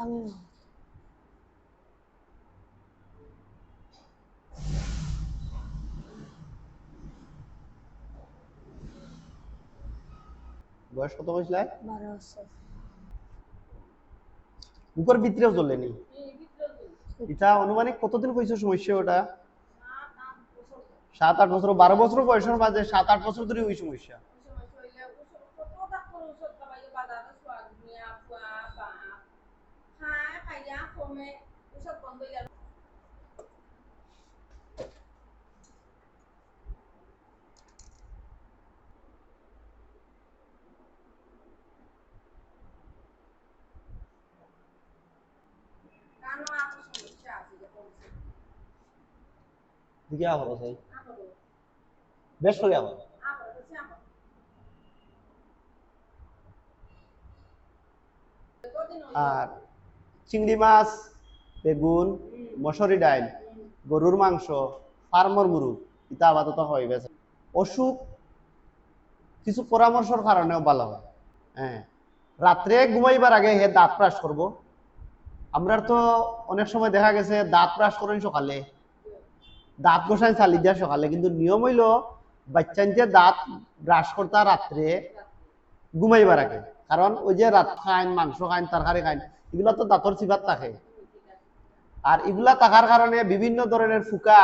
তামিম বয়স কত হয়েছিল? বারো বছর। বুকের ভিতরেও এটা অনুমানিক কতদিন হয়েছে সমস্যা ওটা? সাত আট বছর বারো বছর বয়সের মাঝে সাত আট বছর ধরে ওই সমস্যা। দিকে আবার আছে বেশ করে আবার আর চিংড়ি মাছ, বেগুন মশরি ডাইল, গরুর মাংস, ফার্মর মুরগ, এটা আপাতত হয় বেশ অসুখ, কিছু পরামর্শের কারণেও ভালো হয়। হ্যাঁ রাত্রে ঘুমাইবার আগে হে দাঁত ব্রাশ করব। আমরা তো অনেক সময় দেখা গেছে দাঁত ব্রাশ করেন সকালে, দাঁত গোসাই চালি দেওয়া সকালে, কিন্তু নিয়ম হইল বাচ্চানকে দাঁত ব্রাশ করতা রাত্রে ঘুমাইবার আগে। কারণ ওই যে রাত খাইন, মাংস খাইন, তরকারি খাইন, এগুলা তো দাঁতর চিবাত থাকে। আর এগুলা থাকার কারণে বিভিন্ন ধরনের ফুকা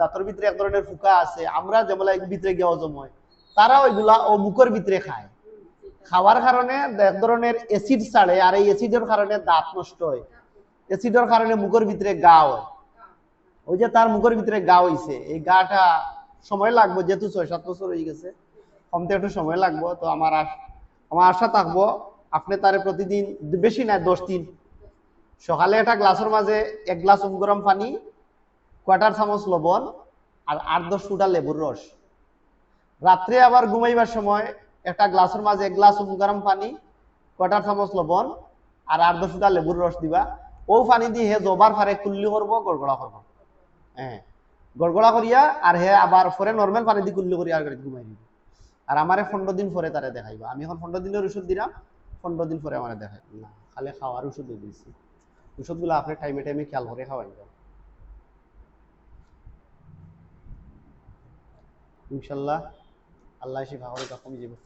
দাঁতর ভিতরে এক ধরনের ফুকা আছে। আমরা যেমন ভিতরে গিয়ে হজম হয় তারা ওইগুলা ও মুখের ভিতরে খায়। খাওয়ার কারণে এক ধরনের অ্যাসিড ছাড়ে আর এই অ্যাসিডের কারণে দাঁত নষ্ট হয়। অ্যাসিডের কারণে মুখের ভিতরে গা হয়। ওই যে তার মুখের ভিতরে গা হইছে এই গাটা সময় লাগবে, যেহেতু ছয় সাত বছর হয়ে গেছে, কমতে একটু সময় লাগবে। তো আমার আমার আশা থাকব, আপনি তারে প্রতিদিন বেশি না, দশ দিন। সকালে একটা গ্লাসের মাঝে এক গ্লাস গরম পানি কোয়ার্টার চামচ লবণ, আর আট দশ ফুটা লেবুর রস। রাত্রে আবার ঘুমাইবার সময় একটা গ্লাসের মাঝে এক গ্লাস গরম পানি কোয়ার্টার চামচ লবণ, আর আট দশ ফুটা লেবুর রস দিবা। ও পানি দিয়ে হে জবার ফারে কুল্লি করব, গড়গড়া করব। হ্যাঁ গড়গড়া করিয়া, আর হে আবার পরে নর্মাল পানি দিয়ে কুল্লি করিয়া আর ঘুমাই দিব। আর আমারে পনেরো দিন পরে তারে দেখাইবা। আমি এখন পনেরো দিনের ওষুধ দিলাম, পনেরো দিন পরে আমার দেখাই। না, খালি খাওয়ার ওষুধ দিয়েছি ওষুধগুলো আপনি টাইমে টাইমে খেয়াল করে খাওয়াই ইনশাল্লাহ, আল্লাহ শিফা করে তখন যাবে